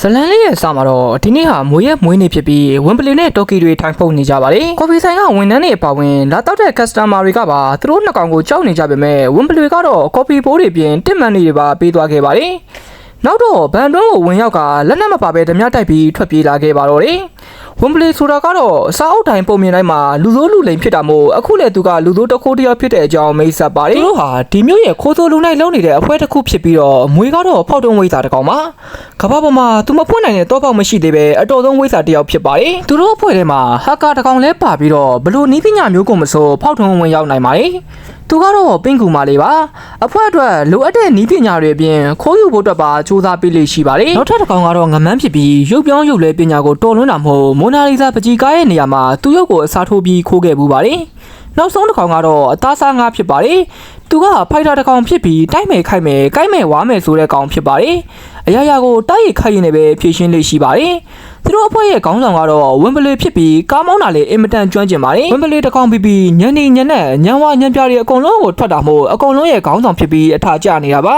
ဇလန်လေးရဲ့စာမှာတော့ဒီနေ့ဟာမွေးရက်မွေးနေ့ဖြစ်ပြီးဝင်ပလီနဲ့တော်ကီတွေထိုင်ဖုန်နေကြပါတယ်။ကော်ဖီဆိုင်ကဝန်ထမ်းတွေအပါအဝင်လာတော့တဲ့ customer တွေကပါသူတို့နှစ်ကောင်ကိုကြောက်နေကြပေမဲ့ဝင်ပလီကတော့ကော်ဖီဘိုးတွေပြင်တစ်မန်တွေပါပေးသွားခဲ့ပါတယ်။ နောက်တော့ဘန်တွန်းကိုဝင်ရောက်ကလက်နက်မပါဘဲဓမြတိုက်ပြီးထွက်ပြေးလာခဲ့ပါတော့တယ်။ဝင်ပလီဆိုတာကတော့စာအုပ်တိုင်းပုံမြင်တိုင်းမှာလူစိုးလူလိမ်ဖြစ်တာမို့အခုလည်းသူကလူစိုးတစ်ခိုးတစ်ယောက်ဖြစ်တဲ့အကြောင်းမိတ်ဆက်ပါတယ်။သူတို့ဟာဒီမျိုးရဲ့ခိုးစိုးလူနိုင်လုံးနေတဲ့အဖွဲတစ်ခုဖြစ်ပြီးတော့မွေကတော့ဖောက်တုံးဝိဇ္ဇာတစ်ကောင်ပါ။ကမ္ဘာပေါ်မှာသူမဖွင့်နိုင်တဲ့တော့ပေါက်မရှိသေးပဲအတော်ဆုံးဝိဇ္ဇာတစ်ယောက်ဖြစ်ပါတယ်။သူတို့အဖွဲ့ထဲမှာဟက်ကာတစ်ကောင်လဲပါပြီးတော့ဘလို့နီးပညာမျိုးကိုမဆိုဖောက်ထုံးဝင်ရောက်နိုင်ပါတယ်။ သူကတော့ပင်ကူမာလေးပါအဖွဲ့အတွက်လိုအပ်တဲ့နီးပညာတွေအပြင်ခိုးယူဖို့အတွက်ပါစူးစမ်းပေးလိမ့်ရှိပါတယ်နောက်ထပ်တစ်ကောင်ကတော့ငမန်းဖြစ်ပြီးရုပ်ပြောင်းရုပ်လဲပညာကိုတော်လွန်းတာမဟုတ်မိုနာလီဇာပကြီးကားရဲ့နေရာမှာသူ့ရုပ်ကိုအစားထိုးပြီးခိုးခဲ့ပူပါတယ်နောက်ဆုံးတစ်ကောင်ကတော့အသားစားငါဖြစ်ပါတယ်သူကဖိုက်တာတစ်ကောင်ဖြစ်ပြီးတိုက်မယ်ခိုက်မယ်ကိုက်မယ်ဝါမယ်ဆိုတဲ့ကောင်ဖြစ်ပါတယ်အရာရာကိုတိုက်ရိုက်ခိုက်ရင်လည်းပဲဖြည့်ရှင်းလေးရှိပါတယ် သူတို့အဖွဲ့ရဲ့ခေါင်းဆောင်ကတော့ဝင်းပလေဖြစ်ပြီးကားမောင်းတာလေးအင်မတန်ကျွမ်းကျင်ပါတယ်ဝင်းပလေတစ်ကောင်ပြီးပြီးညနေညနေညံဝညံပြားတွေအကုန်လုံးကိုထွက်တာမို့အကုန်လုံးရဲ့ခေါင်းဆောင်ဖြစ်ပြီးအထာကျနေတာပါ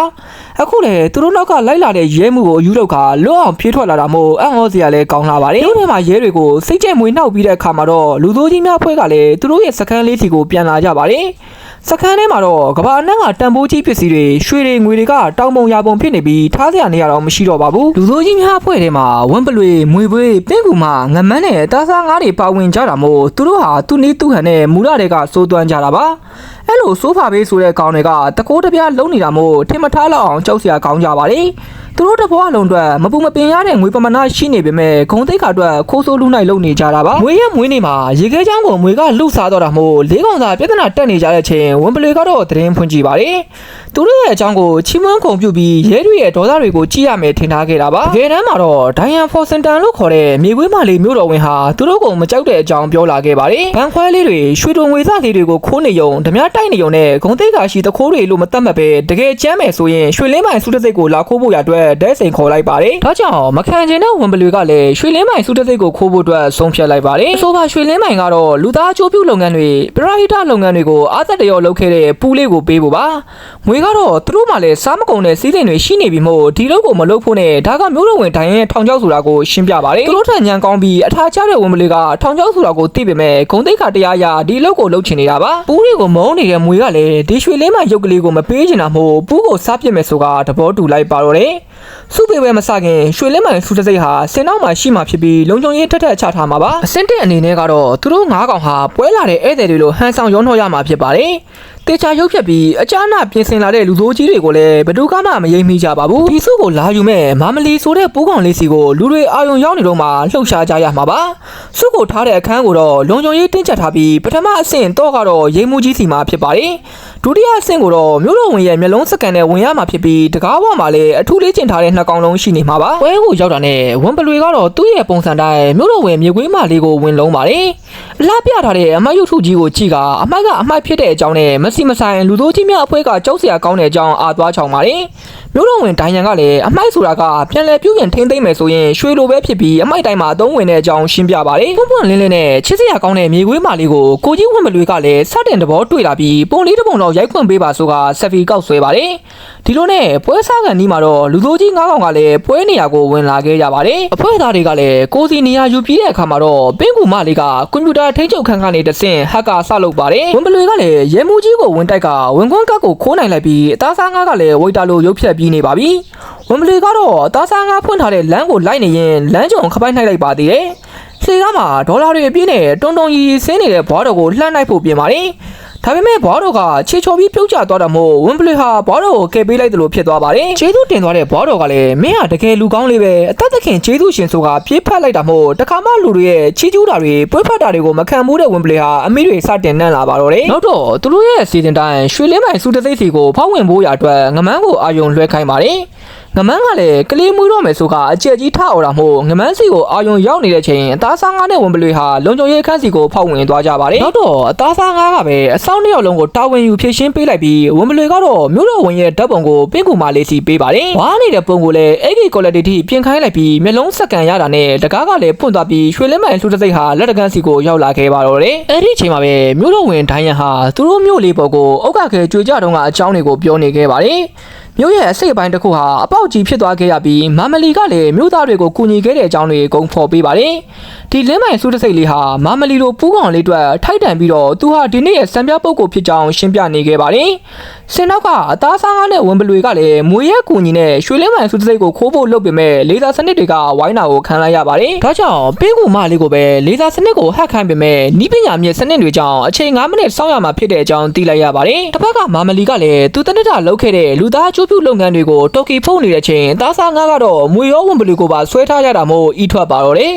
အခုလေသူတို့နောက်ကလိုက်လာတဲ့ရဲမှုကိုအယူလောက်ကလွတ်အောင်ပြေးထွက်လာတာမို့အံ့ဩစရာလည်းကောင်းလာပါတယ်သူတို့ထဲမှာရဲတွေကိုစိတ်ကြဲမွေနှောက်ပြီးတဲ့အခါမှာတော့လူသိုးကြီးများဖွဲ့ကလည်းသူတို့ရဲ့စခန်းလေးစီကိုပြန်လာကြပါတယ်စခန်းထဲမှာတော့ကဘာအနှံ့ကတန်ဖိုးကြီးပစ္စည်းတွေရွှေတွေငွေတွေကတောင်းပုံရပုံဖြစ်နေပြီးထားစရာနေရာတော့မရှိတော့ပါဘူးလူစိုးကြီးများအဖွဲ့ထဲမှာဝမ်ပလွေမွေပွေးပင့်ကူမငမန်းနဲ့တားစားငါးတွေပါဝင်ကြတာမို့သူတို့ဟာသူ့နည်းသူ့ဟန်နဲ့မူရတွေကစိုးသွမ်းကြတာပါအဲ့လိုဆိုဖာဘေးဆိုတဲ့ကောင်တွေကတကိုးတပြားလုံးနေတာမို့ထင်မထားလောက်အောင်ကြောက်စရာကောင်းကြပါလေသူတို့တစ်ဘွားလုံးအတွက်မပူမပင်ရတဲ့ငွေပမာဏရှိနေပေမဲ့ဂုံသိက္ခာအတွက်ခိုးဆိုးလူနိုင်လုံနေကြတာပါငွေရမွေးနေမှာရေခဲချောင်းကိုငွေကလှုပ်စားတော့တာမို့လေးကောင်သာပြဿနာတက်နေကြတဲ့ချိန်ဝန်ပလေကတော့သတင်းဖွင့်ကြည့်ပါတယ်သူတို့ရဲ့အကြောင်းကိုချီးမွမ်းခုံပြုပြီးရဲတွေရဲ့ဒေါသတွေကိုကြည့်ရမယ်ထင်ထားခဲ့တာပါတကယ်တမ်းမှာတော့ဒိုင်ယန်ဖော်စင်တန်လို့ခေါ်တဲ့မြေခွေးမလေးမျိုးတော်ဝင်ဟာသူတို့ကိုမကြောက်တဲ့အကြောင်းပြောလာခဲ့ပါတယ်ဘန်ခွဲလေးတွေရွှေတုံငွေစလေးတွေကိုခိုးနေုံဓမြတိုက်နေုံနဲ့ဂုံသိက္ခာရှိတခိုးတွေလို့မတတ်မှတ်ပဲတကယ်ချမ်းမယ်ဆိုရင်ရွှေလင်းပိုင်စုတစ်စိတ်ကိုလာခိုးဖို့ရအတွက်ဒဲစိန်ခေါ်လိုက်ပါတယ်ဒါကြောင့်မခံချင်တဲ့ဝန်ပလူကလည်းရွှေလင်းပိုင်စုတစ်စိတ်ကိုခိုးဖို့အတွက်ဆုံးဖြတ်လိုက်ပါတယ်ဆိုပါရွှေလင်းပိုင်ကတော့လူသားအကျိုးပြုလုပ်ငန်းတွေပရဟိတလုပ်ငန်းတွေကိုအားသက်တရောလုပ်ခဲ့တဲ့ပူလေးကိုပေးဖို့ပါငွေကတော့သူတို့မှလည်းစားမကုန်တဲ့စီးစိမ်တွေရှိနေပြီမို့ဒီလုပ်ကိုမလုပ်ဖို့နဲ့ဒါကမျိုးတော်ဝင်တိုင်းရဲ့ထောင်ချောက်ဆိုတာကိုရှင်းပြပါတယ်သူတို့ထံညံကောင်းပြီးအထာချတဲ့ဝန်ပလူကထောင်ချောက်ဆိုတာကိုသိပေမဲ့ဂုံသိက္ခာတရားအရဒီလုပ်ကိုလုပ်ချင်နေတာပါပူးတွေကိုမုန်းနေတဲ့မွေကလည်းဒီရွှေလင်းပိုင်ရုပ်ကလေးကိုမပေးချင်တာမို့ပူးကိုစားပြစ်မယ်ဆိုတာသဘောတူလိုက်ပါတော့တယ် စုပေပဲမစခင်ရွှေလင်းမိုင်စုတစိတ်ဟာစင်နောက်မှာရှိမှဖြစ်ပြီးလုံခြုံရေးထက်ထက်ချထားမှာပါအစင်တဲ့အနေနဲ့ကတော့သူတို့ငါးကောင်ဟာပွဲလာတဲ့ဧည့်သည်တွေလိုဟန်ဆောင်ရုံးထော်ရမှာဖြစ်ပါတယ် တေချာရုပ်ဖြတ်ပြီးအကြမ်းနာပြင်ဆင်လာတဲ့လူစိုးကြီးတွေကိုလည်းဘယ်သူကမှမယိမ့်မိကြပါဘူးဒီစုကိုလာယူမဲ့မာမလီဆိုတဲ့ပိုးကောင်လေးစီကိုလူတွေအာယုံရောက်နေတော့မှလှုပ်ရှားကြရမှာပါစုကိုထားတဲ့အခန်းကိုတော့လုံခြုံရေးတင်းကျပ်ထားပြီးပထမအဆင့်တော့ကတော့ရိမ်မှုကြီးစီမှာဖြစ်ပါတယ်ဒုတိယအဆင့်ကိုတော့မြို့တော်ဝင်ရဲ့မျက်လုံးစကန်နဲ့ဝင်ရမှာဖြစ်ပြီးတကားပေါ်မှာလည်းအထူးလေးကျင်ထားတဲ့နှစ်ကောင်လုံးရှိနေမှာပါပွဲကိုရောက်တာနဲ့ဝန်ပလွေကတော့သူ့ရဲ့ပုံစံတိုင်းမြို့တော်ဝင်မြေခွေးမလေးကိုဝင်လုံးပါတယ်အလားပြထားတဲ့အမိုက်ရုပ်ထုကြီးကိုကြည့်ကအမိုက်က အမိုက်ဖြစ်တဲ့အကြောင်းနဲ့မစီမဆိုင်လူတို့ကြီးများအဖွဲကကြောက်စရာကောင်းတဲ့အကြောင်းအာသွားချောင်ပါတယ်မြို့တော်ဝင်ဒိုင်ယန်ကလည်းအမိုက်ဆိုတာကပြန်လဲပြုပြင်ထိမ့်သိမ့်မယ်ဆိုရင်ရွှေလိုပဲဖြစ်ပြီးအမိုက်တိုင်းမှာအသုံးဝင်တဲ့အကြောင်းရှင်းပြပါတယ်ပွန့်ပွန့်လင်းလင်းနဲ့ချစ်စရာကောင်းတဲ့မြေခွေးမလေးကိုကိုကြီးဝင်မလွေကလည်းစတင်တဘောတွေ့လာပြီးပုံလေးတစ်ပုံတော့ရိုက်ခွင့်ပေးပါဆိုကဆက်ဖီကောက်ဆွဲပါတယ်ဒီလိုနဲ့ပွဲစားကန်ဒီမှာတော့လူသိုးကြီးငါးကောင်ကလည်းပွဲနေရာကိုဝင်လာခဲ့ကြပါတယ်အဖွဲ့သားတွေကလည်းကိုစီနေရာယူပြီးတဲ့အခါမှာတော့ပင်းကူမလေးကကွန်ပျူတာထိန်းချုပ်ခန်းကနေတဆင့်ဟက်ကာဆလုပ်ပါတယ်ဝင်ပလွေကလည်းရဲမှုကြီးကိုဝင်တိုက်ကဝင်ခွန်းကတ်ကိုခိုးနိုင်လိုက်ပြီးအသားစားငါးကလည်းဝိတ်တာလိုရုပ်ဖြတ်ပြီးနေပါပြီဝင်ပလွေကတော့အသားစားငါးဖွင့်ထားတဲ့လမ်းကိုလိုက်နေရင်လမ်းကြုံခပိုက်နှိုက်လိုက်ပါသေးတယ်လှေကားမှာဒေါ်လာတွေအပြည့်နဲ့တွန်းတွန်းရီဆင်းနေတဲ့ဘွားတော်ကိုလှမ်းလိုက်ဖို့ပြင်ပါတယ် ဒါပေမဲ့ဘွားတော်ကခြေချော်ပြီးပြုတ်ကျသွားတာမို့ဝင်းပလေဟာဘွားတော်ကိုကယ်ပေးလိုက်တယ်လို့ဖြစ်သွားပါတယ်။ကျေးဇူးတင်သွားတဲ့ဘွားတော်ကလည်းမင်းဟာတကယ်လူကောင်းလေးပဲအသက်သခင်ကျေးဇူးရှင်ဆိုတာပြေးဖက်လိုက်တာမို့တခါမှလူတွေရဲ့ချီးကျူးတာတွေပွေးဖက်တာတွေကိုမခံဘူးတဲ့ဝင်းပလေဟာအမိတွေစတင်နှံ့လာပါတော့တယ်။နောက်တော့သူတို့ရဲ့စီစဉ်တိုင်းရွှေလင်းပိုင်စုတသိပ်စီကိုဖောက်ဝင်ဖို့ရအတွက်ငမန်းကိုအာယုံလွှဲခိုင်းပါတယ်။ငမန်းကလည်းကလေးမွေးတော့မယ်ဆိုကအကျက်ကြီးထအော်တာမို့ငမန်းစီကိုအာယုံရောက်နေတဲ့ချိန်အသားစားငါးနဲ့ဝင်ပလွေဟာလုံခြုံရေးခန်းစီကိုဖောက်ဝင်သွားကြပါတယ်နောက်တော့အသားစားငါးကပဲအဆောင်တစ်ယောက်လုံးကိုတာဝန်ယူဖြည့်ရှင်းပေးလိုက်ပြီးဝင်ပလွေကတော့မြို့တော်ဝင်ရဲ့ဓာတ်ပုံကိုပင့်ကူမာလေးစီပေးပါတယ်ဝါနေတဲ့ပုံကိုလည်းအဲ့ဒီ quality ထိပြင်ခိုင်းလိုက်ပြီးမျက်လုံးစက္ကန်ရတာနဲ့တကားကလည်းပွင့်သွားပြီးရွှေလင်းမိုင်လှူတဲ့စိတ်ဟာလက်တကန်းစီကိုရောက်လာခဲ့ပါတော့တယ်အဲ့ဒီချိန်မှာပဲမြို့တော်ဝင်ဒိုင်းရန်ဟာသူတို့မြို့လေးပေါ်ကိုအောက်ကခဲကြွေကြတုန်းကအကြောင်းတွေကိုပြောနေခဲ့ပါတယ် မြို့ရဲ့အစိတ်အပိုင်းတစ်ခုဟာအပေါက်ကြီးဖြစ်သွားခဲ့ရပြီးမမလီကလည်းမြို့သားတွေကိုကူညီခဲ့တဲ့အကြောင်းတွေဂုံဖော်ပေးပါတယ်ဒီလင်းမိုင်စုတစိတ်လေးဟာမမလီလိုပူးကောင်လေးအတွက်ထိုက်တန်ပြီးတော့သူဟာဒီနေ့ရဲ့စံပြပုဂ္ဂိုလ်ဖြစ်ကြောင်းရှင်းပြနေခဲ့ပါတယ် စင်နောက်ကအသားစားကားနဲ့ဝင်ပလွေကလည်းမွေရဲ့ကူညီနဲ့ရွှေလင်းမိုင်စုတစိတ်ကိုခိုးဖို့လုပ်ပေမဲ့လေသာစနစ်တွေကဝိုင်းတာကိုခံလိုက်ရပါတယ်ဒါကြောင့်ပင်းကူမလေးကိုပဲလေသာစနစ်ကိုဟက်ခိုင်းပေမဲ့နီးပညာမြင့်စနစ်တွေကြောင့်အချိန်9မိနစ်စောင့်ရမှာဖြစ်တဲ့အကြောင်းသိလိုက်ရပါတယ်တစ်ဖက်ကမမလီကလည်းသူတနစ်တာလုပ်ခဲ့တဲ့လူသားအကျိုးပြုလုပ်ငန်းတွေကိုတိုကီဖုန်းနေတဲ့ချိန်သားစားငါကတော့မွေရောဝင်ပလွေကိုပါဆွဲထားရတာမို့ဤထွက်ပါတော့တယ်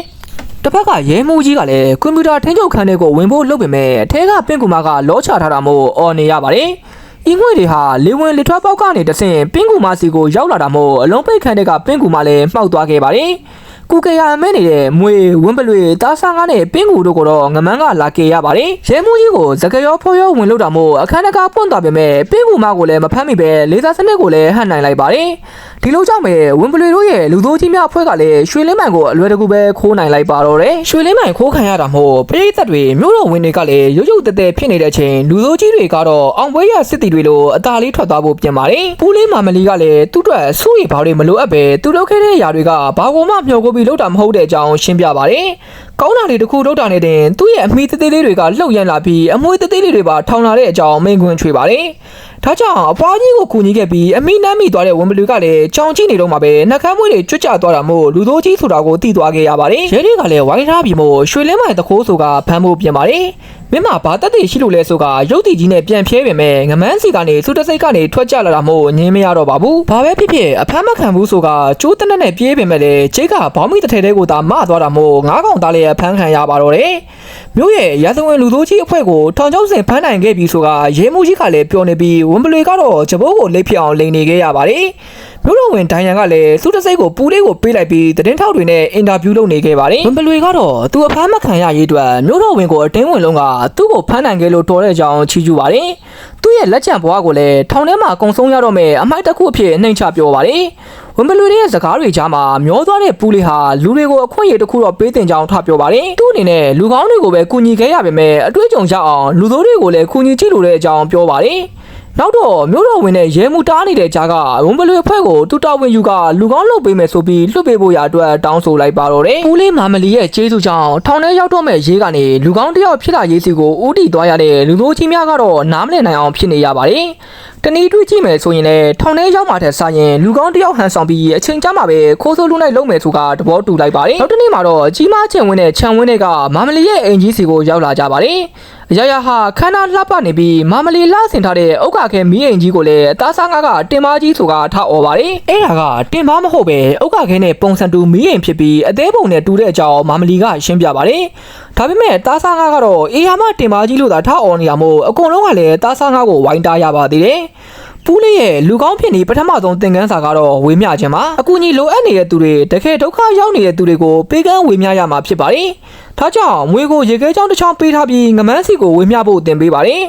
တစ်ဖက်ကရဲမှုကြီးကလည်းကွန်ပျူတာထိန်းချုပ်ခန်းတွေကိုဝင်ဖို့လုပ်ပေမဲ့အထဲကပင့်ကူမကလောချထားတာမို့အော်နေရပါတယ်။ အင်းငွေတွေဟာလေဝင်လေထွက်ပေါက်ကနေတဆင့်ပင့်ကူမစီကိုရောက်လာတာမို့အလုံးပိတ်ခန်းတွေကပင့်ကူမလည်းမှောက်သွားခဲ့ပါတယ်။ကုကေယာမဲနေတဲ့မွေဝင်းပလွေတားဆာငါနဲ့ပင်းကူတို့ကတော့ငမန်းကလာကေရပါတယ်။ရဲမှုကြီးကိုဇကရောဖောရောဝင်လို့တာမို့အခန်းတကာပွင့်သွားပေမဲ့ပင်းကူမကိုလည်းမဖမ်းမိပဲလေသာစနစ်ကိုလည်းဟန်နိုင်လိုက်ပါတယ်။ဒီလိုကြောင့်ပဲဝင်းပလွေတို့ရဲ့လူသိုးကြီးများအဖွဲ့ကလည်းရွှေလင်းမိုင်ကိုအလွယ်တကူပဲခိုးနိုင်လိုက်ပါတော့တယ်။ရွှေလင်းမိုင်ခိုးခံရတာမို့ပရိသတ်တွေမြို့တော်ဝင်တွေကလည်းရုပ်ရုပ်တဲတဲဖြစ်နေတဲ့အချိန်လူသိုးကြီးတွေကတော့အောင်ပွဲရစစ်တီတွေလိုအသာလေးထွက်သွားဖို့ပြင်ပါတယ်။ပူးလေးမာမလီကလည်းသူ့အတွက်စူရီဘာတွေမလိုအပ်ပဲသူလုပ်ခဲ့တဲ့ຢာတွေကဘာကိုမှမျှော်ကိုပြီးလုပ်တာမဟုတ်တဲ့အကြောင်းရှင်းပြပါတယ်။ကောင်းတာလေးတစ်ခုလုပ်တာနဲ့တင်သူ့ရဲ့အမိသေးသေးလေးတွေကလှုပ်ရမ်းလာပြီးအမွှေးသေးသေးလေးတွေပါထောင်လာတဲ့အကြောင်းမိန်ခွန်းချွေပါတယ်။ဒါကြောင့်အဖွားကြီးကိုကူညီခဲ့ပြီးအမိနမ်းမိသွားတဲ့ဝန်ပလူကလည်းကြောင်ကြည့်နေတော့မှပဲနှကမ်းမွေးတွေကျွတ်ကျသွားတာမို့လူသိုးကြီးဆိုတာကိုသိသွားခဲ့ရပါတယ်။ရဲတွေကလည်းဝိုင်းထားပြီးမို့ရွှေလင်းမိုင်တခိုးဆိုကဖမ်းဖို့ပြင်ပါတယ်။ မင်းမဘာတက်တည်ရှိလို့လဲဆိုကရုပ်တည်ကြီးနဲ့ပြန်ဖြဲပေမဲ့ငမန်းစီကနေစူတစိတ်ကနေထွက်ကြလာတာမို့ငင်းမရတော့ပါဘူး။ဘာပဲဖြစ်ဖြစ်အဖမ်းမခံဘူးဆိုကကျိုးတနက်နဲ့ပြေးပေမဲ့လည်းဂျိတ်ကဘောင်းမီတစ်ထဲတဲကိုသာမသွားတာမို့ငါးကောင်သားလေးအဖမ်းခံရပါတော့တယ်။မြို့ရဲ့ရာဇဝင်လူသိုးကြီးအဖွဲ့ကိုထောင်ချောက်စင်ဖမ်းနိုင်ခဲ့ပြီဆိုကရဲမှုကြီးကလည်းပြောနေပြီးဝန်ပလွေကတော့ဂျဘိုးကိုလိပ်ဖြစ်အောင်လိန်နေခဲ့ရပါတယ်။ မြို့တော်ဝင်ဒိုင်ယန်ကလည်းစူတစိတ်ကိုပူလေးကိုပေးလိုက်ပြီးသတင်းထောက်တွေနဲ့အင်တာဗျူးလုပ်နေခဲ့ပါတယ်။ဝန်ပလွေကတော့သူအဖမ်းမခံရရေးအတွက်မြို့တော်ဝင်ကိုအတင်းဝင်လုံးကသူ့ကိုဖမ်းနိုင်ခဲ့လို့တော်တဲ့အကြောင်းချီးကျူးပါတယ်။သူ့ရဲ့လက်ချံဘွားကိုလည်းထောင်ထဲမှာအကုံဆုံးရတော့မယ်အမိုက်တစ်ခုအဖြစ်နှိမ်ချပြောပါတယ်။ဝန်ပလွေရဲ့စကားတွေကြားမှာမျောသွားတဲ့ပူလေးဟာလူတွေကိုအခွင့်အရေးတစ်ခုတော့ပေးတင်ကြောင်းထပြောပါတယ်။သူ့အနေနဲ့လူကောင်းတွေကိုပဲကူညီခဲ့ရပေမဲ့အတွေ့အကြုံရအောင်လူသိုးတွေကိုလည်းကူညီကြည့်လို့တဲ့အကြောင်းပြောပါတယ်။ နောက်တော့မြို့တော်ဝင်တဲ့ရဲမှုတားနေတဲ့ကြားကဝန်ပလွေအဖွဲ့ကိုတူတာဝင်ယူကလူကောင်းလုပ်ပေးမယ်ဆိုပြီးလွှတ်ပေးဖို့ရအတွက်တောင်းဆိုလိုက်ပါတော့တယ်။ဦးလေးမာမလီရဲ့ကျေးဇူးကြောင့်ထောင်ထဲရောက်တော့မဲ့ရေးကနေလူကောင်းတစ်ယောက်ဖြစ်လာရေးစီကိုဦးတည်သွားရတဲ့လူသိုးကြီးများကတော့နားမလည်နိုင်အောင်ဖြစ်နေရပါတယ်။တနည်းတွေ့ကြည့်မယ်ဆိုရင်လည်းထောင်ထဲရောက်မှတဲ့ဆိုင်ရင်လူကောင်းတစ်ယောက်ဟန်ဆောင်ပြီးအချိန်ကြာမှပဲခိုးဆိုးလူနိုင်လုံးမယ်ဆိုတာသဘောတူလိုက်ပါတယ်။နောက်တစ်နေ့မှာတော့ကြီးမားချင်ဝင်းတဲ့ခြံဝင်းတွေကမာမလီရဲ့အိမ်ကြီးစီကိုရောက်လာကြပါတယ်။ ရရဟာခန္ဓာလှပနေပြီးမာမလီလှဆင်ထားတဲ့ဥက္ကခဲမီးအိမ်ကြီးကိုလည်းအသားစားငါကတင်ပါကြီးဆိုတာထားអော်ပါတယ်။အဲ့ဒါကတင်ပါမဟုတ်ပဲဥက္ကခဲနဲ့ပုံစံတူမီးအိမ်ဖြစ်ပြီးအသေးပုံနဲ့တူတဲ့အကြောင်းမာမလီကရှင်းပြပါတယ်။ဒါပေမဲ့တားစားငါကတော့အေယာမတင်ပါကြီးလို့သာထားអော်နေရမို့အကုန်လုံးကလည်းတားစားငါကိုဝိုင်းတားရပါသေးတယ်။ပူးလေးရဲ့လူကောင်းဖြစ်နေပထမဆုံးသင်ခန်းစာကတော့ဝေမျှခြင်းပါအကူကြီးလိုအပ်နေတဲ့သူတွေတကယ်ဒုက္ခရောက်နေတဲ့သူတွေကိုပေးကမ်းဝေမျှရမှာဖြစ်ပါတယ် ဒါကြောင့်မွေကိုရေခဲချောင်းတစ်ချောင်းပေးထားပြီးငမန်းစီကိုဝေမျှဖို့တင်ပေးပါတယ်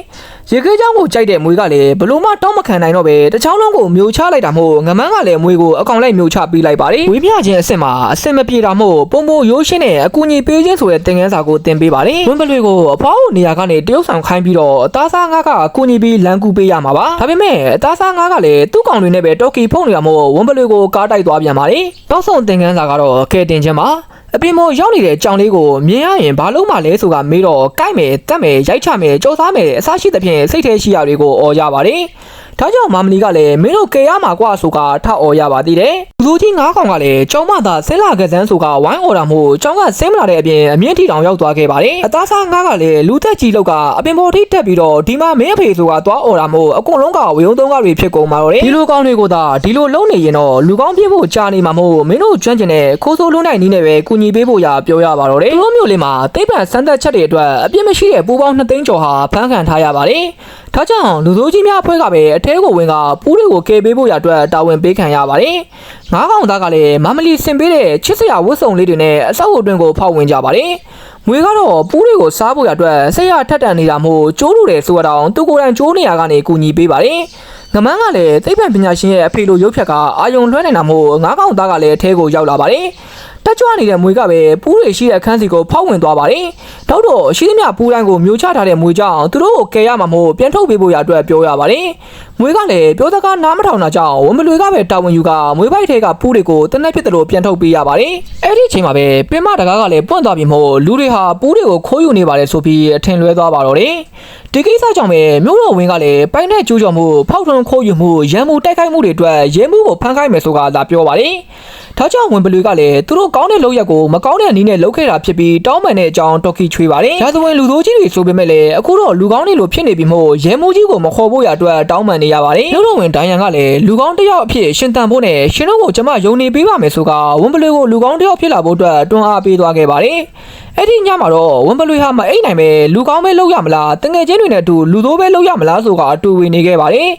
ရေခဲချောင်းကိုကြိုက်တဲ့မွေကလည်းဘလို့မှတောင်းမခံနိုင်တော့ပဲတစ်ချောင်းလုံးကိုမျိုးချလိုက်တာမို့ငမန်းကလည်းမွေကိုအကောင်လိုက်မျိုးချပေးလိုက်ပါတယ်ဝေမျှခြင်းအစ်စ်မှာအစ်စ်မပြေတာမို့ပုံပုံရိုးရှင်းနဲ့အကူကြီးပေးခြင်းဆိုတဲ့သင်ခန်းစာကိုတင်ပေးပါတယ်ဝင်းပလွေကိုအဖွားကိုနေရာကနေတရုတ်ဆောင်ခိုင်းပြီးတော့အသားစားငါးကအကူကြီးပြီးလမ်းကူပေးရမှာပါဒါပေမဲ့အသားစားငါးကလည်းသူ့ကောင်တွေနဲ့ပဲတော်ကီဖုန်နေရမို့ဝင်းပလွေကိုကားတိုက်သွားပြန်ပါတယ်နောက်ဆုံးသင်ခန်းစာကတော့ကဲတင်ခြင်းပါ အပြင်ပေါ်ရောက်နေတဲ့ကြောင်လေးကိုမြင်ရရင်ဘာလို့မှလဲဆိုတာမေးတော့ကိုက်မယ်တက်မယ်ရိုက်ချမယ်ကြော်စားမယ်အစရှိသဖြင့်စိတ်ထဲရှိရတွေကိုអော်ရပါတယ်။ဒါကြောင့်မာမလီကလည်းမင်းတို့ကယ်ရမှာကွာဆိုကထအော်ရပါသေးတယ်။လူသူကြီးငါးကောင်ကလည်းကျောင်းမသာဆင်းလာကစားဆိုကဝိုင်းအော်တာမို့ကျောင်းကဆင်းမလာတဲ့အပြင်အမြင့်ထီတောင်ရောက်သွားခဲ့ပါတယ်။အသားစားငါးကလည်းလူသက်ကြီးလောက်ကအပင်ပေါ်ထိတက်ပြီးတော့ဒီမှာမင်းအဖေဆိုတာသွားအော်တာမို့အကုန်လုံးကဝေယုံသုံးကတွေဖြစ်ကုန်ပါတော့တယ်။ဒီလိုကောင်းတွေကိုသာဒီလိုလုံးနေရင်တော့လူကောင်းပြဖို့ကြာနေမှာမို့မင်းတို့ကျွမ်းကျင်တဲ့ခိုးဆိုးလုံးနိုင်နီးနဲ့ပဲကူညီပေးဖို့ရပြောရပါတော့တယ်။ဒီလိုမျိုးလေးမှာသိပ္ပံစမ်းသပ်ချက်တွေအတွက်အပြစ်မရှိတဲ့ပူပေါင်း2သိန်းကျော်ဟာဖမ်းခံထားရပါတယ်။ဒါကြောင့်လူသိုးကြီးများအဖွဲ့ကပဲအထဲကိုဝင်ကပူးတွေကိုကယ်ပေးဖို့ရအတွက်တာဝန်ပေးခံရပါတယ်။ငါးကောင်သားကလည်းမမလီဆင်ပေးတဲ့ချစ်စရာဝတ်စုံလေးတွေနဲ့အဆောက်အဦတွင်ကိုဖောက်ဝင်ကြပါတယ်။ မွေကတော့ပူးတွေကိုစားဖို့ရအတွက်ဆက်ရထက်တန်နေတာမို့ကျိုးလို့တယ်ဆိုတော့သူကိုယ်တိုင်ကျိုးနေရကနေကူညီပေးပါတယ်။ငမန်းကလည်းသိပ္ပံပညာရှင်ရဲ့အဖေလိုရုပ်ဖြတ်ကအာယုံလွှဲနေတာမို့ငါးကောင်သားကလည်းအထဲကိုရောက်လာပါတယ်။တက်ကြွနေတဲ့မွေကပဲပူးတွေရှိတဲ့အခန်းစီကိုဖောက်ဝင်သွားပါတယ်။နောက်တော့ရှိသမျှပူးတိုင်းကိုမျိုးချထားတဲ့မွေကြောင့်သူတို့ကိုကယ်ရမှာမို့ပြန်ထုတ်ပေးဖို့ရအတွက်ပြောရပါတယ်။မွေကလည်းပြောစကားနားမထောင်တာကြောင့်ဝန်မလွေကပဲတာဝန်ယူကမွေပိုက်ထဲကပူးတွေကိုတနက်ဖြစ်တယ်လို့ပြန်ထုတ်ပေးရပါတယ်။အဲ့ဒီအချိန်မှာပဲပင်မတကားကလည်းပွင့်သွားပြီမို့လူတွေဟာပူးတွေကိုခိုးယူနေပါတယ်ဆိုပြီးအထင်လွဲသွားပါတော့တယ်။ဒီကိစ္စကြောင့်ပဲမြို့တော်ဝင်းကလည်းပိုင်းတဲ့ကျူးကျော်မှုဖောက်ထွန်းခိုးယူမှုရန်မှုတိုက်ခိုက်မှုတွေအတွက်ရဲမှုကိုဖမ်းခိုင်းမယ်ဆိုတာသာပြောပါတယ်။ဒါကြောင့်ဝင်ပလူကလည်းသူတို့ကောင်းတဲ့လုပ်ရက်ကိုမကောင်းတဲ့နည်းနဲ့လုပ်ခဲ့တာဖြစ်ပြီးတောင်းပန်တဲ့အကြောင်းတော်ကီချွေပါတယ်။ရာဇဝင်လူသားကြီးတွေဆိုပေမဲ့လည်းအခုတော့လူကောင်းတွေလိုဖြစ်နေပြီမို့ရဲမှုကြီးကိုမခေါ်ဖို့ရအတွက်တောင်းပန်နေရပါတယ်။မြို့တော်ဝင်ဒိုင်ယန်ကလည်းလူကောင်းတစ်ယောက်အဖြစ်ရှင်သန်ဖို့နဲ့ရှင်တို့ကိုကျမယုံနေပေးပါမယ်ဆိုကဝင်ပလူကိုလူကောင်းတစ်ယောက်ဖြစ်လာဖို့အတွက်တွန်းအားပေးသွားခဲ့ပါတယ်။အဲ့ဒီညမှာတော့ဝန်ပလွေဟာမအိတ်နိုင်ပဲလူကောင်းပဲလုပ်ရမလားတငယ်ချင်းတွေနဲ့အတူလူသိုးပဲလုပ်ရမလားဆိုကအတူဝင်နေခဲ့ပါတယ်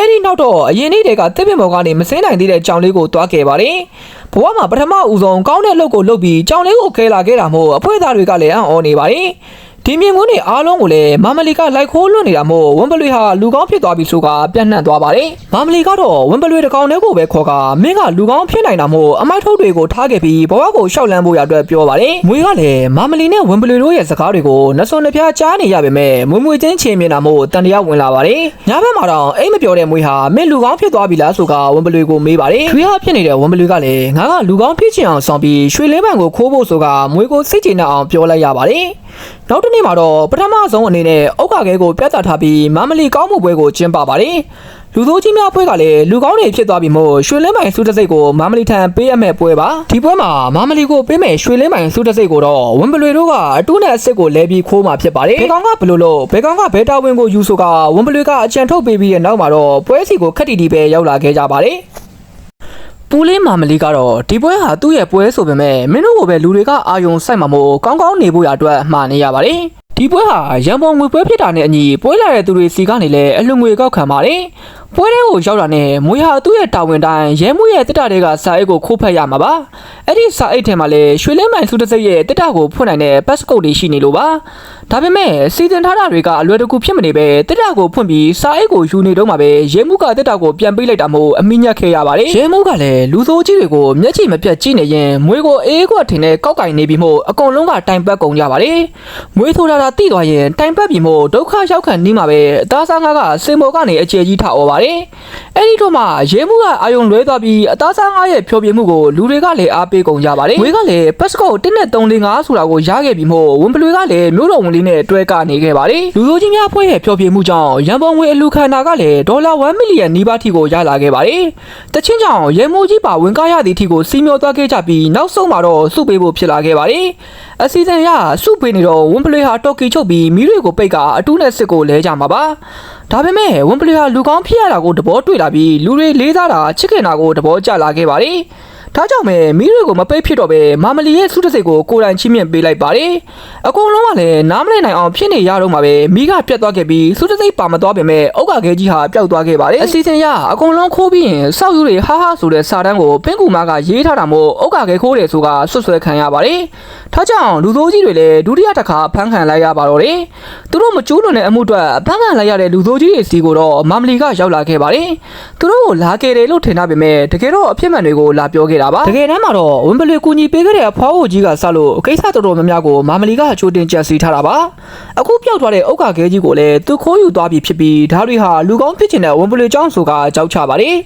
အဲ့ဒီနောက်တော့အရင်နေ့တည်းကတစ်ပင်ပေါ်ကနေမစင်းနိုင်သေးတဲ့ကြောင်လေးကိုတွားခဲ့ပါတယ်ဘဝမှာပထမဦးဆုံးကောင်းတဲ့လုပ်ကိုလုပ်ပြီးကြောင်လေးကိုခဲလာခဲ့တာမို့အဖွဲသားတွေကလည်းအံ့ဩနေပါတယ် ဒီမြင်ကွန်းတွေအားလုံးကိုလည်းမမလီကလိုက်ခိုးလွတ်နေတာမို့ဝန်ပလွေဟာလူကောင်းဖြစ်သွားပြီဆိုကပြန့်နှံ့သွားပါတယ်မမလီကတော့ဝန်ပလွေတစ်ကောင်တည်းကိုပဲခေါ်ကမင်းကလူကောင်းဖြစ်နိုင်တာမို့အမိုက်ထုတ်တွေကိုထားခဲ့ပြီးဘဝကိုရှောက်လန်းဖို့ရအတွက်ပြောပါတယ်မွေကလည်းမမလီနဲ့ဝန်ပလွေတို့ရဲ့စကားတွေကိုနှစွန်နှပြကြားနေရပေမဲ့မွေမွေချင်းချင်းမြင်တာမို့တန်တရားဝင်လာပါတယ်ညဘက်မှာတော့အိမ်မပြောတဲ့မွေဟာမင်းလူကောင်းဖြစ်သွားပြီလားဆိုကဝန်ပလွေကိုမေးပါတယ်ထွေးရဖြစ်နေတဲ့ဝန်ပလွေကလည်းငါကလူကောင်းဖြစ်ချင်အောင်ဆောင်ပြီးရွှေလင်းပံကိုခိုးဖို့ဆိုကမွေကိုစိတ်ချနှောက်အောင်ပြောလိုက်ရပါတယ်နောက်တစ်နေ့မှာတော့ပထမဆုံးအနေနဲ့အုတ်ခါခဲကိုပြတ်သားထားပြီးမမလီကောင်းမှုပွဲကိုကျင်းပပါတယ်လူသိုးကြီးများပွဲကလည်းလူကောင်းတွေဖြစ်သွားပြီမို့ရွှေလင်းပိုင်စုတစ်စိတ်ကိုမမလီထံပေးရမယ့်ပွဲပါဒီပွဲမှာမမလီကိုပေးမယ်ရွှေလင်းပိုင်စုတစ်စိတ်ကိုတော့ဝင်းပလွေတို့ကအတူနဲ့အစ်စ်ကိုလဲပြီးခိုးမှာဖြစ်ပါတယ်ဘယ်ကောင်ကဘယ်လိုလို့ဘယ်ကောင်ကဘယ်တာဝန်ကိုယူဆိုကဝင်းပလွေကအကြံထုတ်ပေးပြီးတဲ့နောက်မှာတော့ပွဲစီကိုခက်တီတီပဲရောက်လာခဲ့ကြပါတယ် ပူလေးမာမလီကတော့ဒီပွဲဟာသူ့ရဲ့ပွဲဆိုပေမဲ့မင်းတို့ကိုပဲလူတွေကအာယုံစိုက်မှာမို့ကောင်းကောင်းနေဖို့ရအတွက်မှားနေရပါတယ်ဒီပွဲဟာရန်ပုံငွေပွဲဖြစ်တာနဲ့အညီပွဲလာတဲ့သူတွေစီကနေလည်းအလှငွေကောက်ခံပါတယ် ပွဲထဲကိုရောက်တာနဲ့မွေဟာသူ့ရဲ့တာဝန်တိုင်းရဲမှုရဲ့တစ်တာတွေကစာအိတ်ကိုခိုးဖက်ရမှာပါအဲ့ဒီစာအိတ်ထဲမှာလည်းရွှေလင်းမိုင်စုတစ်စိတ်ရဲ့တစ်တာကိုဖွင့်နိုင်တဲ့ passport တွေရှိနေလို့ပါဒါပေမဲ့စီစဉ်ထားတာတွေကအလွယ်တကူဖြစ်မနေပဲတစ်တာကိုဖွင့်ပြီးစာအိတ်ကိုယူနေတော့မှပဲရဲမှုကတစ်တာကိုပြန်ပေးလိုက်တာမို့အမိညက်ခဲ့ရပါတယ်ရဲမှုကလည်းလူသိုးကြီးတွေကိုမျက်ခြေမပြတ်ကြည့်နေရင်မွေကိုအေးကွက်ထင်တဲ့ကောက်ကင်နေပြီးမို့အကုန်လုံးကတိုင်ပတ်ကုန်ကြပါတယ်မွေဆိုတာတာတိသွားရင်တိုင်ပတ်ပြီးမို့ဒုက္ခရောက်ခံနေမှာပဲအသားစားငါကစင်မောကနေအကျယ်ကြီးထားဩပါတယ်အဲ့ဒီတော့မှရဲမှုကအာယုံလွဲသွားပြီးအသားစားငါရဲ့ဖြောပြမှုကိုလူတွေကလည်းအားပေးကုန်ကြပါတယ်မွေကလည်းပတ်စကော1နဲ့345ဆိုတာကိုရခဲ့ပြီးမို့ဝန်ပလွေကလည်းမျိုးတော်ဝင်လေးနဲ့တွဲကနေခဲ့ပါတယ်လူစိုးကြီးများဖွဲ့ရဲ့ဖြောပြမှုကြောင့်ရန်ပုံငွေအလူခန္ဓာကလည်းဒေါ်လာ1မီလီယံနီးပါးထိကိုရလာခဲ့ပါတယ်တချင်းကြောင့်ရဲမိုးကြီးပါဝင်ကားရသည့်ထိကိုစီးမျောသွားခဲ့ကြပြီးနောက်ဆုံးမှာတော့စုပေးဖို့ဖြစ်လာခဲ့ပါတယ်အစီအစဉ်ရစုပေးနေတော့ဝန်ပလွေဟာတော်ကီချုပ်ပြီးမိတွေကိုပိတ်ကအတူနဲ့စစ်ကိုလဲကြမှာပါ ဒါပေမဲ့ဝန်ပလီဟာလူကောင်းဖြစ်ရတာကိုတဘောတွေ့လာပြီးလူတွေလေးစားတာချစ်ခင်တာကိုတဘောကြလာခဲ့ပါတယ်။ ဒါကြောင့်ပဲမိတွေကိုမပိတ်ဖြစ်တော့ပဲမာမလီရဲ့စုတစိတ်ကိုကိုယ်တိုင်ချင်းမြင့်ပေးလိုက်ပါတယ်။အကုန်လုံးကလည်းနားမလည်နိုင်အောင်ဖြစ်နေရတော့မှာပဲမိကပြတ်သွားခဲ့ပြီးစုတစိတ်ပါမသွားပေမဲ့အုတ်ကခဲကြီးဟာပျောက်သွားခဲ့ပါတယ်။အစီအစဉ်ရအကုန်လုံးခိုးပြီးရင်စောက်ယူတွေဟာဟာဆိုတဲ့စာတန်းကိုပင်ကူမကရေးထားတာမို့အုတ်ကခဲခိုးတယ်ဆိုကဆွတ်ဆွဲခံရပါတယ်။ဒါကြောင့်လူသိုးကြီးတွေလည်းဒုတိယတစ်ခါဖမ်းခံလိုက်ရပါတော့တယ်။သူတို့မကျူးလွန်တဲ့အမှုအတွက်ဖမ်းခံလိုက်ရတဲ့လူသိုးကြီးတွေစီကိုတော့မာမလီကရောက်လာခဲ့ပါတယ်။သူတို့ကိုလာခဲ့တယ်လို့ထင်တာပေမဲ့တကယ်တော့အဖြစ်မှန်တွေကိုလာပြောခဲ့တာပါတကယ်တမ်းမှာတော့ဝင်းပလီကူညီပေးခဲ့တဲ့အဖွားအိုကြီးကစလို့ကိစ္စတော်တော်များများကိုမာမလီကချိုးတင်ကြံစီထားတာပါအခုပျောက်သွားတဲ့ဥက္ကခဲကြီးကိုလည်းသူခိုးယူသွားပြီဖြစ်ပြီးဒါတွေဟာလူကောင်းဖြစ်ချင်တဲ့ဝင်းပလီចောင်းဆိုကကြောက်ချပါတယ်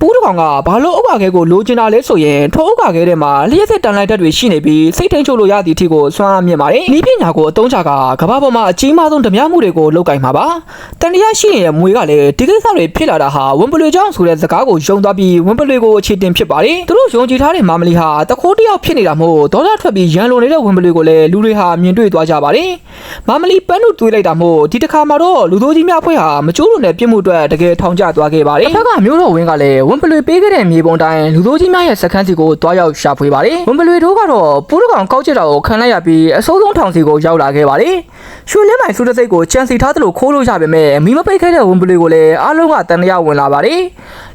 ပူးတကောင်ကဘာလို့ဥက္ကခဲကိုလိုချင်တာလဲဆိုရင်ထိုဥက္ကခဲထဲမှာလျှက်စစ်တန်လိုက်တက်တွေရှိနေပြီးစိတ်ထိန်ချုပ်လို့ရသည့်အထိကိုစွမ်းအားမြင့်ပါတယ်ဤပညာကိုအသုံးချကကမ္ဘာပေါ်မှာအကြီးမားဆုံးဓမြမှုတွေကိုလုပ်ကင်မှာပါတန်တရားရှိနေတဲ့မွေကလည်းဒီကိစ္စတွေဖြစ်လာတာဟာဝင်းပလီចောင်းဆိုတဲ့စကားကိုယုံသွားပြီးဝင်းပလီကိုအခြေတင်ဖြစ်ပါတယ်သူတို့ယုံကြည်ထားတဲ့မာမလီဟာတခိုးတယောက်ဖြစ်နေတာမို့ဒေါ်လာထွက်ပြီးရန်လိုနေတဲ့ဝင်းပလီကိုလည်းလူတွေဟာမြင်တွေ့သွားကြပါတယ်မာမလီပန်းတို့တွေးလိုက်တာမို့ဒီတစ်ခါမှာတော့လူသိုးကြီးများဖွဲ့ဟာမကျိုးလွန်တဲ့ပြစ်မှုအတွက်တကယ်ထောင်ကျသွားခဲ့ပါတယ်တစ်ခါကမျိုးတော်ဝင်းကလည်းဝင်းပလီပေးခဲ့တဲ့မြေပုံတိုင်းလူသိုးကြီးများရဲ့စခန်းစီကိုတွားရောက်ရှာဖွေပါတယ်ဝင်းပလီတို့ကတော့ပူးတကောင်ကောက်ကျစ်တာကိုခံလိုက်ရပြီးအစိုးဆုံးထောင်စီကိုရောက်လာခဲ့ပါတယ်ရွှေလင်းမိုင်စုတစိတ်ကိုချန်စီထားသလိုခိုးလို့ရပေမဲ့မိမပိတ်ခဲ့တဲ့ဝင်းပလီကိုလည်းအားလုံးကတန်တရားဝင်လာပါတယ်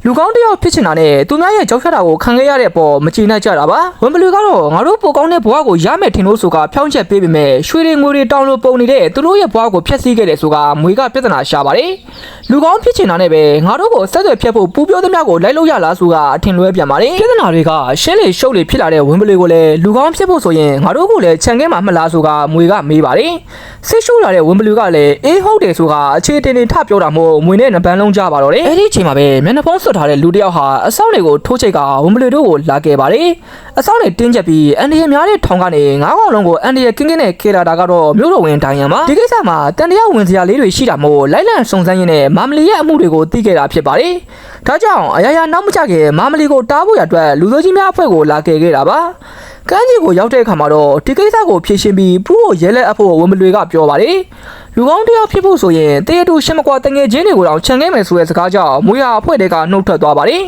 လူကောင်းတယောက်ဖြစ်ချင်တာနဲ့သူများရဲ့ကြောက်ဖြတ်တာကိုခံခဲ့ရတဲ့တဲ့အပေါ်မကျေနပ်ကြတာပါဝင်ဘလူကတော့ငါတို့ပိုကောင်းတဲ့ဘဝကိုရမယ်ထင်လို့ဆိုကဖြောင်းချက်ပေးပေမဲ့ရွှေတွေငွေတွေတောင်းလို့ပုံနေတဲ့သူတို့ရဲ့ဘဝကိုဖျက်ဆီးခဲ့တယ်ဆိုကမွေကပြဿနာရှာပါတယ်လူကောင်းဖြစ်ချင်တာနဲ့ပဲငါတို့ကိုဆက်သွယ်ဖြတ်ဖို့ပူပြောသမျှကိုလိုက်လို့ရလားဆိုကအထင်လွဲပြန်ပါတယ်ပြဿနာတွေကရှင်းလေရှုပ်လေဖြစ်လာတဲ့ဝင်ဘလူကိုလည်းလူကောင်းဖြစ်ဖို့ဆိုရင်ငါတို့ကိုလည်းခြံခဲမှာမှတ်လားဆိုကမွေကမေးပါတယ်ဆိတ်ရှုလာတဲ့ဝင်ဘလူကလည်းအေးဟုတ်တယ်ဆိုကအခြေတင်တင်ထပြောတာမို့မွေနဲ့နပန်းလုံးကြပါတော့တယ်အဲ့ဒီအချိန်မှာပဲမျက်နှာဖုံးဆွတ်ထားတဲ့လူတစ်ယောက်ဟာအဆောင်တွေကိုထိုးချိတ်ကဝင်ဘလူတို့ကိုလာခဲ့ပါတယ်အဆောင်တွေတင်းကျပ်ပြီးအန်ဒီရများတဲ့ထောင်ကနေငါးကောင်လုံးကိုအန်ဒီရကင်းကင်းနဲ့ခေလာတာကတော့မြို့တော်ဝင်တိုင်းရန်ပါဒီကိစ္စမှာတန်တရားဝင်စရာလေးတွေရှိတာမို့လိုက်လံစုံစမ်းရင်းနဲ့မာမလီရဲ့အမှုတွေကိုသိခဲ့တာဖြစ်ပါတယ်ဒါကြောင့်အရာရာနောက်မကျခင်မာမလီကိုတားဖို့ရအတွက်လူသားကြီးများအဖွဲ့ကိုလာခဲ့ခဲ့တာပါကမ်းခြေကိုရောက်တဲ့အခါမှာတော့ဒီကိစ္စကိုဖြေရှင်းပြီးဖူးကိုရဲလက်အဖို့ဝင်မလွေကပြောပါတယ်လူကောင်းတစ်ယောက်ဖြစ်ဖို့ဆိုရင်တရတူရှင်းမကွာတငယ်ချင်းတွေကိုတော့ခြံခဲ့မယ်ဆိုတဲ့စကားကြောင့်မွေဟာအဖွဲ့တွေကနှုတ်ထွက်သွားပါတယ်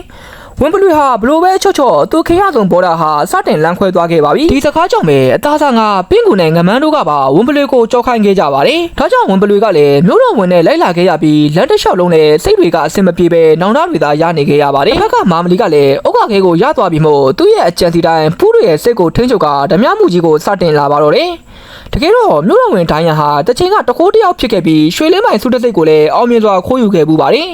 ဝင်းဘလူးဟာဘလိုပဲချော့ချော့သူခေရဆုံးပေါ်တာဟာစတင်လမ်းခွဲသွားခဲ့ပါပြီဒီစကားကြောင့်ပဲအသားစားကပင့်ကူနဲ့ငမန်းတို့ကပါဝင်းဘလူးကိုကြောက်ခိုင်းခဲ့ကြပါတယ်ဒါကြောင့်ဝင်းဘလူးကလည်းမြို့တော်ဝင်နဲ့လိုက်လာခဲ့ရပြီးလမ်းတစ်လျှောက်လုံးနဲ့စိတ်တွေကအဆင်မပြေပဲနောင်တတွေသာရနေခဲ့ရပါတယ်ဘက်ကမာမလီကလည်းဥက္ကခဲကိုရသွားပြီးမို့သူ့ရဲ့အကြံစီတိုင်းဖူးတွေရဲ့စိတ်ကိုထိန်းချုပ်ကဓမြမှုကြီးကိုစတင်လာပါတော့တယ်တကယ်တော့မြို့တော်ဝင်တိုင်းရန်ဟာတချိန်ကတကိုးတယောက်ဖြစ်ခဲ့ပြီးရွှေလင်းမိုင်စုတစိတ်ကိုလည်းအောင်မြင်စွာခိုးယူခဲ့ပူပါတယ်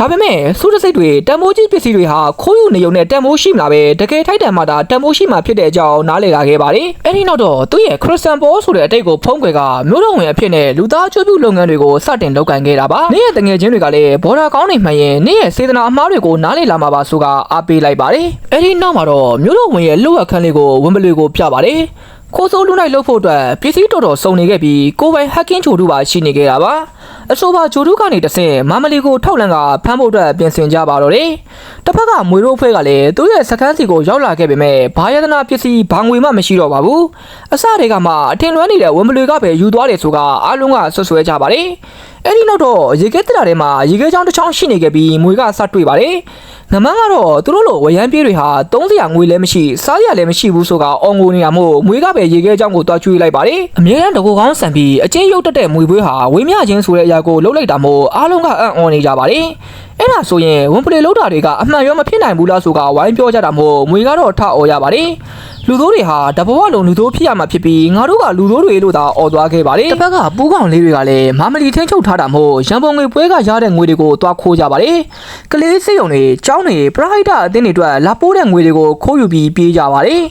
ဒါပေမဲ့စုတစိတ်တွေတန်မိုးကြီးပစ္စည်းတွေဟာခိုးယူနေုံနဲ့တန်မိုးရှိမလားပဲတကယ်ထိုက်တန်မှသာတန်မိုးရှိမှဖြစ်တဲ့အကြောင်းနားလည်လာခဲ့ပါတယ်အဲ့ဒီနောက်တော့သူ့ရဲ့ခရစ်စတန်ဘောဆိုတဲ့အတိတ်ကိုဖုံးကွယ်ကမြို့တော်ဝင်အဖြစ်နဲ့လူသားချိုးပြုလုပ်ငန်းတွေကိုစတင်လုပ်ကိုင်ခဲ့တာပါနေ့ရဲ့တငယ်ချင်းတွေကလည်းဘော်ဒါကောင်းနေမှန်ရင်နေ့ရဲ့စေတနာအမှားတွေကိုနားလည်လာမှာပါဆိုကအားပေးလိုက်ပါတယ်အဲ့ဒီနောက်မှာတော့မြို့တော်ဝင်ရဲ့လှုပ်အခန်းလေးကိုဝင်းပလွေကိုပြပါတယ်ခိုးစိုးလူနိုင်လှုပ်ဖို့အတွက်ပစ္စည်းတော်တော်စုံနေခဲ့ပြီးကိုယ်ပိုင်ဟက်ကင်းချိုတူပါရှိနေခဲ့တာပါ အဆိုပါဂျိုတူကနေတဆင့်မမလီကိုထောက်လန့်ကဖမ်းဖို့အတွက်ပြင်ဆင်ကြပါတော့တယ်တစ်ဖက်ကမွေရိုးဖွဲကလည်းသူ့ရဲ့စကန်းစီကိုရောက်လာခဲ့ပေမဲ့ဘာယတနာပစ္စည်းဘာငွေမှမရှိတော့ပါဘူးအစတွေကမှအထင်လွဲနေတဲ့ဝင်းမလွေကပဲယူသွားတယ်ဆိုကအားလုံးကဆွဆွဲကြပါတယ်အဲ့ဒီနောက်တော့ရေခဲတက်တာထဲမှာရေခဲချောင်းတစ်ချောင်းရှိနေခဲ့ပြီးမွေကစတွေ့ပါတယ် ငမန်းကတော့သူတို့လိုဝရမ်းပြေးတွေဟာသုံးစရာငွေလည်းမရှိစားရလည်းမရှိဘူးဆိုကအော်ငိုနေတာမို့မွေကပဲရေခဲချောင်းကိုတွားကျွေးလိုက်ပါတယ်အမြဲတမ်းတကူကောင်းဆန်ပြီးအချင်းရုပ်တက်တဲ့မွေပွေးဟာဝေးမြချင်းဆိုတဲ့အရာကိုလှုပ်လိုက်တာမို့အားလုံးကအံ့ဩနေကြပါတယ်အဲ့ဒါဆိုရင်ဝန်ပလေလောက်တာတွေကအမှန်ရောမဖြစ်နိုင်ဘူးလားဆိုကဝိုင်းပြောကြတာမို့မွေကတော့ထအော်ရပါတယ် လူသိုးတွေဟာတဘဝလုံးလူသိုးဖြစ်ရမှာဖြစ်ပြီးငါတို့ကလူသိုးတွေလို့သာអော်သွားခဲ့ပါတယ်တစ်ဖက်ကပူးကောင်လေးတွေကလည်းမမလီထင်းချုပ်ထားတာမို့ရန်ပုံငွေပွဲကရတဲ့ငွေတွေကိုတွားခိုးကြပါတယ်ကလေးစိတ်ုံတွေကျောင်းတွေပရိုက်တာအသင်းတွေအတွက်လာပိုးတဲ့ငွေတွေကိုခိုးယူပြီးပြေးကြပါတယ်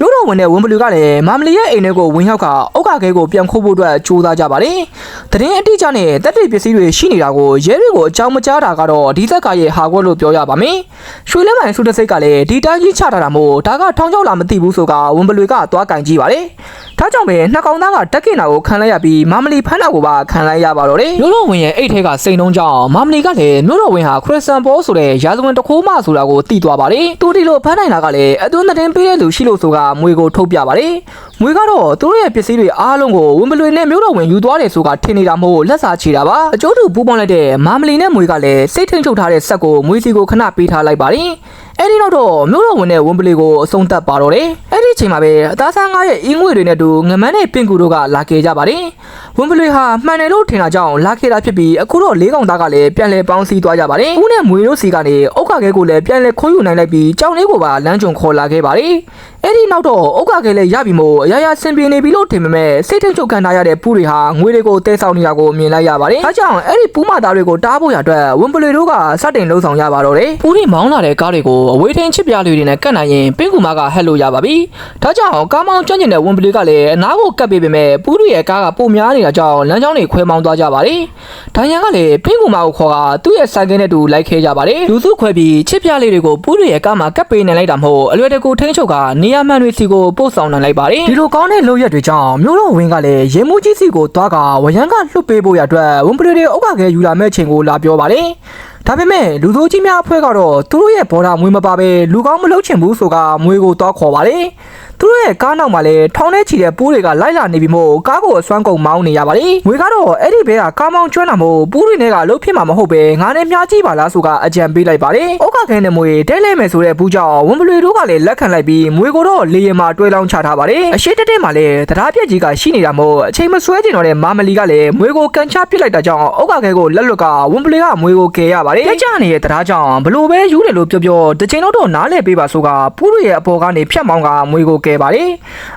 မြို့တော်ဝင်တဲ့ဝန်ဘလူကလည်းမမလီရဲ့အိမ်ထဲကိုဝင်ရောက်ကအောက်ကခဲကိုပြန်ခိုးဖို့အတွက်ကြိုးစားကြပါတယ်။တရင်အတိအကျနဲ့တက်တွေပစ္စည်းတွေရှိနေတာကိုရဲတွေကိုအကြောင်းမကြားတာကတော့ဒီသက်ကရဲ့ဟာကွက်လို့ပြောရပါမယ်။ရွှေလဲမိုင်စုတစ်စိတ်ကလည်းဒီတိုင်းကြီးချထားတာမို့ဒါကထောင်ချောက်လာမသိဘူးဆိုကဝန်ဘလူကသွားကင်ကြည့်ပါတယ်။ဒါကြောင့်ပဲနှစ်ကောင်သားကတက်ကင်တာကိုခံလိုက်ရပြီးမမလီဖမ်းတာကိုပါခံလိုက်ရပါတော့တယ်။မြို့တော်ဝင်ရဲ့အိတ်ထဲကစိန်နှုံးကြောင့်မမလီကလည်းမြို့တော်ဝင်ဟာခရစ်စတန်ဘောဆိုတဲ့ရာဇဝင်တခိုးမဆိုတာကိုသိသွားပါတယ်။သူဒီလိုဖမ်းနိုင်တာကလည်းအတွင်းသတင်းပေးတဲ့လူရှိလို့ဆိုကမွေကိုထုတ်ပြပါတယ်။မွေကတော့သူတို့ရဲ့ပစ္စည်းတွေအားလုံးကိုဝင်ပလွေနဲ့မြို့တော်ဝင်ယူသွားတယ်ဆိုကထင်နေတာမို့လက်စာချီတာပါ။အကျိုးတူပူးပေါင်းလိုက်တဲ့မမလီနဲ့မွေကလည်းစိတ်ထိန်ချုပ်ထားတဲ့ဆက်ကိုမွေစီကိုခဏပေးထားလိုက်ပါတယ်။အဲ့ဒီနောက်တော့မြို့တော်ဝင်တဲ့ဝင်ပလီကိုအဆုံးသတ်ပါတော့တယ်။အဲ့ဒီအချိန်မှာပဲအသားစားငါးရဲ့အင်းငွေတွေနဲ့တူငမန်းနဲ့ပင်ကူတို့ကလာခဲ့ကြပါတယ်။ဝင်ပလီဟာမှန်တယ်လို့ထင်တာကြောင့်လာခဲ့တာဖြစ်ပြီးအခုတော့လေးကောင်သားကလည်းပြန်လဲပေါင်းစည်းသွားကြပါတယ်။ဦးနဲ့မွေတို့စီကနေအုတ်ခခဲကိုလည်းပြန်လဲခိုးယူနိုင်လိုက်ပြီးကြောင်လေးကိုပါလမ်းကြုံခေါ်လာခဲ့ပါတယ်။အဲ့ဒီနောက်တော့အုတ်ခခဲလည်းရပြီမို့အရာရာဆင်ပြေနေပြီလို့ထင်ပေမဲ့စိတ်ထိန်ချုပ်ခံထားရတဲ့ပူတွေဟာငွေတွေကိုတဲဆောင်နေတာကိုမြင်လိုက်ရပါတယ်။ဒါကြောင့်အဲ့ဒီပူးမသားတွေကိုတားဖို့ရအတွက်ဝင်ပလီတို့ကစတင်လှုံ့ဆော်ရပါတော့တယ်။ပူတွေမောင်းလာတဲ့ကားတွေကိုအဝေးထိန်ချစ်ပြလေးတွေနဲ့ကတ်နိုင်ရင်ပင်းကူမကဟက်လို့ရပါပြီ။ဒါကြောင့်ကားမောင်းကျွမ်းကျင်တဲ့ဝင်ပလီကလည်းအနားကိုကပ်ပေးပေမဲ့ပူတွေရဲ့ကားကပုံများနေတာကြောင့်လမ်းကြောင်းတွေခွဲမောင်းသွားကြပါတယ်။ဒိုင်ယန်ကလည်းပင်းကူမကိုခေါ်ကသူ့ရဲ့ဆိုင်ကယ်နဲ့တူလိုက်ခဲကြပါတယ်။လူစုခွဲပြီးချစ်ပြလေးတွေကိုပူတွေရဲ့ကားမှာကပ်ပေးနေလိုက်တာမဟုတ်အလွယ်တကူထိန်းချုပ်ကနေရာမှန်တွေစီကိုပို့ဆောင်နိုင်လိုက်ပါတယ်။ဒီလိုကောင်းတဲ့လုပ်ရက်တွေကြောင့်မျိုးတော်ဝင်ကလည်းရေမှုကြီးစီကိုသွားကဝရန်ကလွတ်ပေးဖို့ရအတွက်ဝင်ပလီတွေအုတ်ကခဲယူလာမဲ့ချိန်ကိုလာပြောပါတယ်။ဒါပေမဲ့လူသိုးကြီးများအဖွဲ့ကတော့သူတို့ရဲ့ဘော်ဒါမွေးမပါပဲလူကောင်းမလုပ်ချင်ဘူးဆိုကမွေးကိုတော့ခေါ်ပါတယ်။သူတို့ရဲ့ကားနောက်မှာလည်းထောင်ထဲချီတဲ့ပူးတွေကလိုက်လာနေပြီမို့ကားကိုအစွမ်းကုန်မောင်းနေရပါတယ်ငွေကတော့အဲ့ဒီဘဲကကားမောင်းကျွမ်းတာမို့ပူးတွေနဲ့ကလှုပ်ဖြစ်မှာမဟုတ်ပဲငါနဲ့မြားကြည့်ပါလားဆိုကအကြံပေးလိုက်ပါတယ်ဩကခဲနဲ့မွေတဲလဲမယ်ဆိုတဲ့ဘူးကြောင့်ဝန်ပလွေတို့ကလည်းလက်ခံလိုက်ပြီးမွေကိုတော့လေရင်မှာတွဲလောင်းချထားပါတယ်အရှိတက်တက်မှာလည်းတရားပြက်ကြီးကရှိနေတာမို့အချိန်မဆွဲကျင်တော့တဲ့မာမလီကလည်းမွေကိုကန်ချပစ်လိုက်တာကြောင့်ဩကခဲကိုလက်လွတ်ကဝန်ပလွေကမွေကိုကယ်ရပါတယ်ကြကြနေတဲ့တရားကြောင့်ဘလို့ပဲယူတယ်လို့ပြောပြောတစ်ချိန်တော့နားလဲပေးပါဆိုကပူးတွေရဲ့အပေါ်ကနေဖြတ်မောင်းကမွေကိုကယ်ပါတယ်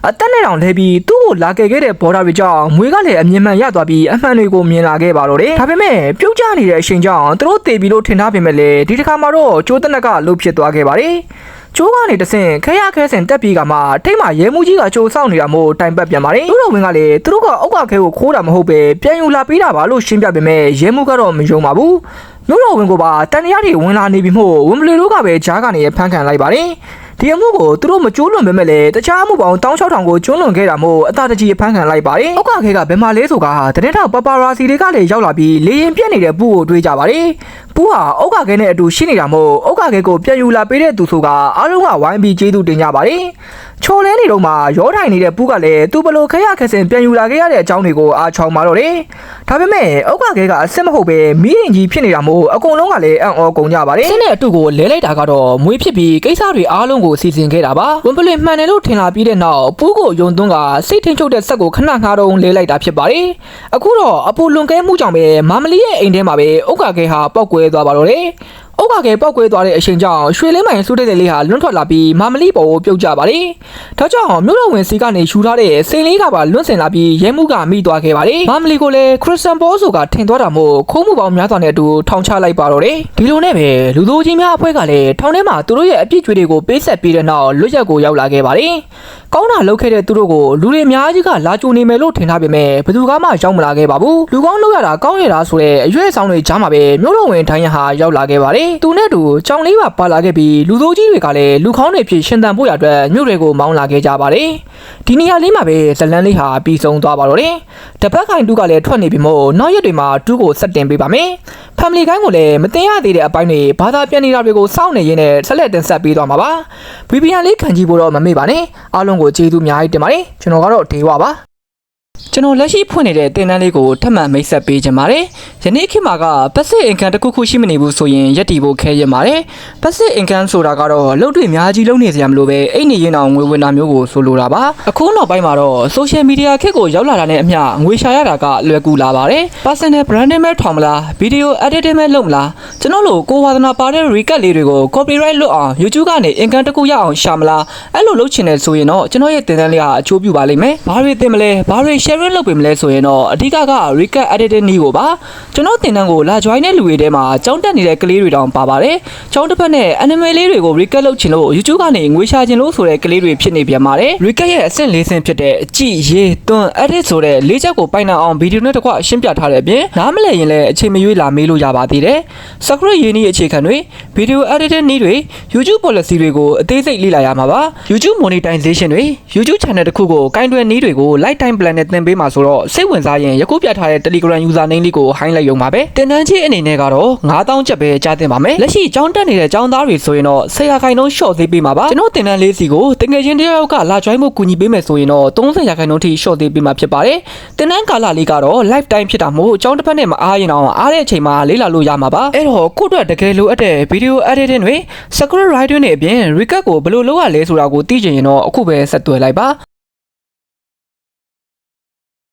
အသက်နဲ့တောင်လဲပြီးသူ့ကိုလာကယ်ခဲ့တဲ့ဘော်ဒါတွေကြောင့်မွေကလည်းအမြင်မှန်ရသွားပြီးအမှန်တွေကိုမြင်လာခဲ့ပါတော့တယ်ဒါပေမဲ့ပြုတ်ကျနေတဲ့အချိန်ကြောင့်သူတို့တေပြီးလို့ထင်ထားပေမဲ့လည်းဒီတစ်ခါမှာတော့ကျိုးတက်နက်ကလှုပ်ဖြစ်သွားခဲ့ပါတယ်ကျိုးကနေတဆင့်ခဲရခဲစင်တက်ပြီးကမှထိတ်မှရဲမှုကြီးကကြိုးစောင့်နေတာမို့တိုင်ပတ်ပြန်ပါတယ်သူတော်ဝင်ကလည်းသူတို့ကအုတ်ကခဲကိုခိုးတာမဟုတ်ပဲပြန်ယူလာပေးတာပါလို့ရှင်းပြပေမဲ့ရဲမှုကတော့မယုံပါဘူးမြို့တော်ဝင်ကပါတန်တရားတွေဝင်လာနေပြီမို့ဝင်ပလီတို့ကပဲဂျားကနေဖမ်းခံလိုက်ပါတယ် ဒီအမှုကိုသူတို့မကျိုးလွန်ပေမဲ့လည်းတခြားအမှုပေါင်း16000ကိုကျိုးလွန်ခဲ့တာမို့အသာတကြီးဖမ်းခံလိုက်ပါတယ်။အောက်ကခဲကဘယ်မှာလဲဆိုကတနေ့တော့ပပရာစီတွေကလည်းရောက်လာပြီးလေရင်ပြက်နေတဲ့ပူကိုတွေးကြပါတယ်။ပူဟာအောက်ကခဲနဲ့အတူရှိနေတာမို့အောက်ကခဲကိုပြန်ယူလာပေးတဲ့သူဆိုကအားလုံးကဝိုင်းပြီးကျေးဇူးတင်ကြပါတယ်။ချိုလဲနေတော့မှရောထိုင်နေတဲ့ပူကလည်းသူဘလို့ခရခက်စင်ပြန်ယူလာခဲ့ရတဲ့အကြောင်းတွေကိုအားချောင်းမာတော့တယ်။ဒါပေမဲ့အောက်ကခဲကအစ်စ်မဟုတ်ပဲမီးရင်ကြီးဖြစ်နေတာမို့အကုန်လုံးကလည်းအံ့ဩကုန်ကြပါတယ်။စင်းတဲ့အတူကိုလဲလိုက်တာကတော့မွေးဖြစ်ပြီးကိစ္စတွေအားလုံးကိုစီစဉ်ခဲ့တာပါ။ဝန်ပလင်မှန်တယ်လို့ထင်လာပြီးတဲ့နောက်ပူးကိုယုံသွန်းကစိတ်ထင်းချုပ်တဲ့ဆက်ကိုခဏငှားတော့လဲလိုက်တာဖြစ်ပါတယ်။အခုတော့အပူလွန်ကဲမှုကြောင့်ပဲမမလီရဲ့အိမ်ထဲမှာပဲဥက္ကာခဲဟာပောက်ကွဲသွားပါတော့တယ်။ ဥက္ကာခဲပောက်ကွဲသွားတဲ့အချိန်ကြောင့်ရွှေလင်းမိုင်စုတဲ့တဲ့လေးဟာလွန့်ထွက်လာပြီးမမလီပေါ်ကိုပြုတ်ကျပါတယ်။ဒါကြောင့်မြို့တော်ဝင်စီကနေယူထားတဲ့စိန်လေးကပါလွန့်စင်လာပြီးရဲမှုကမိသွားခဲ့ပါတယ်။မမလီကိုလည်းခရစ်စတန်ဘောဆိုကထင်သွားတာမို့ခိုးမှုပေါင်းများစွာနဲ့အတူထောင်ချလိုက်ပါတော့တယ်။ဒီလိုနဲ့ပဲလူသူကြီးများအဖွဲ့ကလည်းထောင်ထဲမှာသူတို့ရဲ့အပြစ်ကြွေတွေကိုပေးဆက်ပြီးတဲ့နောက်လွတ်ရက်ကိုရောက်လာခဲ့ပါတယ်။ကောင်းတာလုပ်ခဲ့တဲ့သူတို့ကိုလူတွေအများကြီးကလာကြိုနေမယ်လို့ထင်ထားပေမဲ့ဘယ်သူမှရောက်မလာခဲ့ပါဘူး။လူကောင်းလုပ်ရတာကောင်းရတာဆိုတဲ့အရွယ်ဆောင်တွေကြားမှာပဲမြို့တော်ဝင်ထိုင်းရဟာရောက်လာခဲ့ပါတယ်။သူနဲ့တူကြောင်လေးပါပါလာခဲ့ပြီးလူသူကြီးတွေကလည်းလူကောင်းတွေဖြစ်ရှင်သန်ဖို့ရအတွက်မြို့တွေကိုမောင်းလာခဲ့ကြပါတယ်။ဒီနေရာလေးမှာပဲဇလန်းလေးဟာပြီးဆုံးသွားပါတော့တယ်။တပတ်ခိုင်တူကလည်းထွက်နေပြီမို့နောက်ရက်တွေမှာတူကိုဆက်တင်ပေးပါမယ်။ family ကိုင်းကိုလည်းမတင်ရသေးတဲ့အပိုင်းတွေဘာသာပြန်နေတာတွေကိုစောင့်နေရင်းနဲ့ဆက်လက်တင်ဆက်ပေးသွားမှာပါ။ VPN လေးခံကြည့်ဖို့တော့မမေ့ပါနဲ့။အားလုံးကိုကျေးဇူးအများကြီးတင်ပါတယ်။ကျွန်တော်ကတော့ဒေဝပါ။ ကျွန်တော်လက်ရှိဖွင့်နေတဲ့တင်တန်းလေးကိုထပ်မံမိတ်ဆက်ပေးခြင်းပါတယ်။ယနေ့ခေတ်မှာကပတ်စစ်အင်ကန်တစ်ခုခုရှိမနေဘူးဆိုရင်ရက်တီဖို့ခဲရင်ပါတယ်။ပတ်စစ်အင်ကန်ဆိုတာကတော့အလုပ်တွေအများကြီးလုပ်နေစရာမလိုပဲအိတ်နေရင်အောင်ငွေဝင်တာမျိုးကိုဆိုလိုတာပါ။အခုနောက်ပိုင်းမှာတော့ social media ခေတ်ကိုရောက်လာတာနဲ့အမျှငွေရှာရတာကလွယ်ကူလာပါတယ်။ personal branding မဲ့ထောင်မလား video editing မဲ့လုပ်မလားကျွန်တော်တို့ကိုဝါသနာပါတဲ့ recap လေးတွေကို copyright လွတ်အောင် YouTube ကနေ income တစ်ခုရအောင်ရှာမလားအဲ့လိုလုပ်ချင်တယ်ဆိုရင်တော့ကျွန်တော်ရဲ့တင်တန်းလေးကအချိုးပြပါလိမ့်မယ်။ဘာတွေတင်မလဲဘာတွေ sharing လုပ်ပေးမလဲဆိုရင်တော့အဓိကက recap editing နည်းကိုပါကျွန်တော်တင်တန်းကိုလာ join တဲ့လူတွေထဲမှာကြောင်းတက်နေတဲ့ကလေးတွေတောင်ပါပါတယ်။ကြောင်းတစ်ဖက်နဲ့ anime လေးတွေကို recap လုပ်ချင်လို့ YouTube ကနေငွေရှာချင်လို့ဆိုတဲ့ကလေးတွေဖြစ်နေပြန်ပါတယ်။ recap ရဲ့အဆင့်၄ဆင့်ဖြစ်တဲ့အကြည့်ရေးသွန် edit ဆိုတဲ့လေးချက်ကိုပိုင်နိုင်အောင်ဗီဒီယိုနဲ့တကွရှင်းပြထားတဲ့အပြင်နားမလည်ရင်လည်းအချိန်မရွေးလာမေးလို့ရပါသေးတယ်။ script ရေးနည်းအခြေခံတွေ video editing နည်းတွေ YouTube policy တွေကိုအသေးစိတ်လေ့လာရမှာပါ။ YouTube monetization တွေ YouTube channel တစ်ခုကိုကင်တွယ်နည်းတွေကို lifetime plan နဲ့သင်ပေးမှာဆိုတော့စိတ်ဝင်စားရင်ယခုပြထားတဲ့ Telegram user name လေးကို highlight လုပ်ပါပဲ။တင်တန်းချင်းအနေနဲ့ကတော့9000ကျပ်ပဲကြားတင်ပါမယ်။လက်ရှိကျောင်းတက်နေတဲ့ကျောင်းသားတွေဆိုရင်တော့ဆရာခိုင်နှုန်း short သေးပေးမှာပါ။ကျွန်တော်တင်တန်းလေးစီကိုတကယ်ချင်းတယောက်ကလာ join ဖို့ကူညီပေးမယ်ဆိုရင်တော့30ရာခိုင်နှုန်းထိ short သေးပေးမှာဖြစ်ပါတယ်။တင်တန်းကာလလေးကတော့ lifetime ဖြစ်တာမို့ကျောင်းတစ်ဖက်နဲ့မအားရင်တော့အားတဲ့အချိန်မှာလေ့လာလို့ရမှာပါ။အဲ့တော့ခုအတွက်တကယ်လိုအပ်တဲ့ video editing တွေ script writing တွေအပြင် recap ကိုဘယ်လိုလုပ်ရလဲဆိုတာကိုသိချင်ရင်တော့အခုပဲဆက်သွယ်လိုက်ပါ။